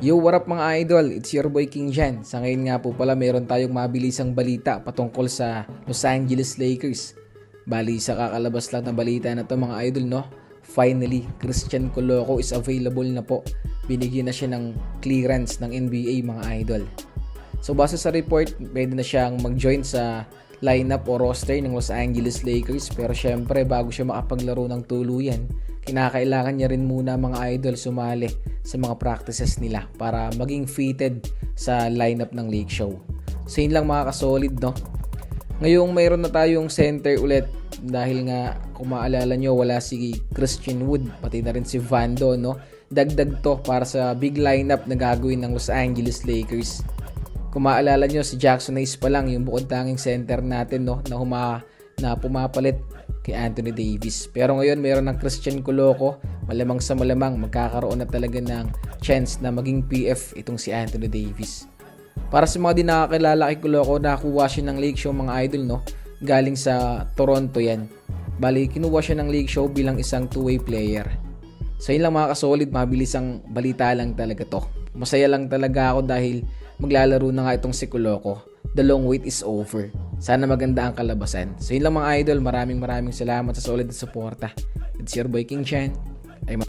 Yo, what up mga idol? It's your boy King Jan. Sa ngayon nga po pala meron tayong mabilisang balita patungkol sa Los Angeles Lakers. Bali sa kakalabas lang ng balita na to mga idol no. Finally, Christian Coloco is available na po. Binigyan na siya ng clearance ng NBA mga idol. So base sa report, pwede na siyang mag-join sa lineup o roster ng Los Angeles Lakers pero syempre bago siya makapaglaro ng tuluyan, kinakailangan niya rin muna mga idol sumali sa mga practices nila para maging fitted sa lineup ng Lake Show. So yun lang mga kasolid no. Ngayong mayroon na tayong center ulit dahil nga kung maalala nyo wala si Christian Wood pati na rin si Vando no. Dagdag to para sa big lineup na gagawin ng Los Angeles Lakers. Kung maalala nyo, si Jackson Hayes pa lang yung bukod tanging center natin no, na, huma, na pumapalit kay Anthony Davis. Pero ngayon, meron ng Christian Coloco. Malamang sa malamang, magkakaroon na talaga ng chance na maging PF itong si Anthony Davis. Para sa mga di nakakilala kay Coloco, nakakuha siya ng Lake Show mga idol, no? Galing sa Toronto yan. Bali, kinuha siya ng Lake Show bilang isang two-way player. So yun lang mga kasolid, mabilis ang balita lang talaga to. Masaya lang talaga ako dahil maglalaro na nga itong si Coloco. The long wait is over. Sana maganda ang kalabasan. So yun lang mga idol, maraming maraming salamat sa solid na suporta. It's your boy King Chan.